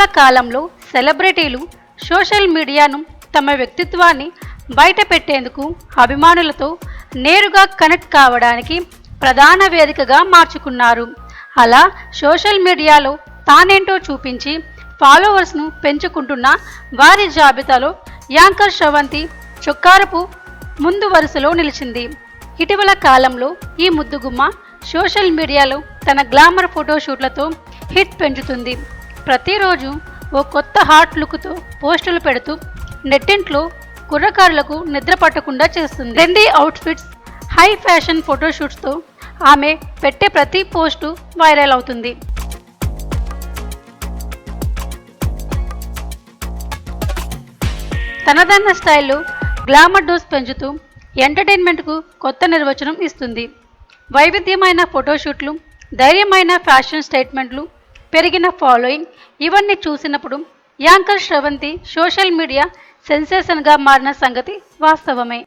ఇటీవల కాలంలో సెలబ్రిటీలు సోషల్ మీడియాను తమ వ్యక్తిత్వాన్ని బయట పెట్టేందుకు అభిమానులతో నేరుగా కనెక్ట్ కావడానికి ప్రధాన వేదికగా మార్చుకున్నారు. అలా సోషల్ మీడియాలో తానేంటో చూపించి ఫాలోవర్స్ను పెంచుకుంటున్న వారి జాబితాలో యాంకర్ శ్రవంతి చొక్కారపు ముందు వరుసలో నిలిచింది. ఇటీవల కాలంలో ఈ ముద్దుగుమ్మ సోషల్ మీడియాలో తన గ్లామర్ ఫోటోషూట్లతో హిట్ పెంచుతుంది. ప్రతిరోజు ఓ కొత్త హాట్ లుక్తో పోస్టులు పెడుతూ నెట్టింట్లో కుర్రకారులకు నిద్ర పట్టకుండా చేస్తుంది. ట్రెండీ అవుట్ఫిట్స్ హై ఫ్యాషన్ ఫోటోషూట్స్తో ఆమె పెట్టే ప్రతి పోస్టు వైరల్ అవుతుంది. తనదన్న స్టైల్లో గ్లామర్ డోస్ పెంచుతూ ఎంటర్టైన్మెంట్కు కొత్త నిర్వచనం ఇస్తుంది. వైవిధ్యమైన ఫోటోషూట్లు ధైర్యమైన ఫ్యాషన్ స్టేట్మెంట్లు పెరిగిన ఫాలోయింగ్ ఇవన్నీ చూసినప్పుడు యాంకర్ శ్రవంతి సోషల్ మీడియా సెన్సేషన్గా మారిన సంగతి వాస్తవమే.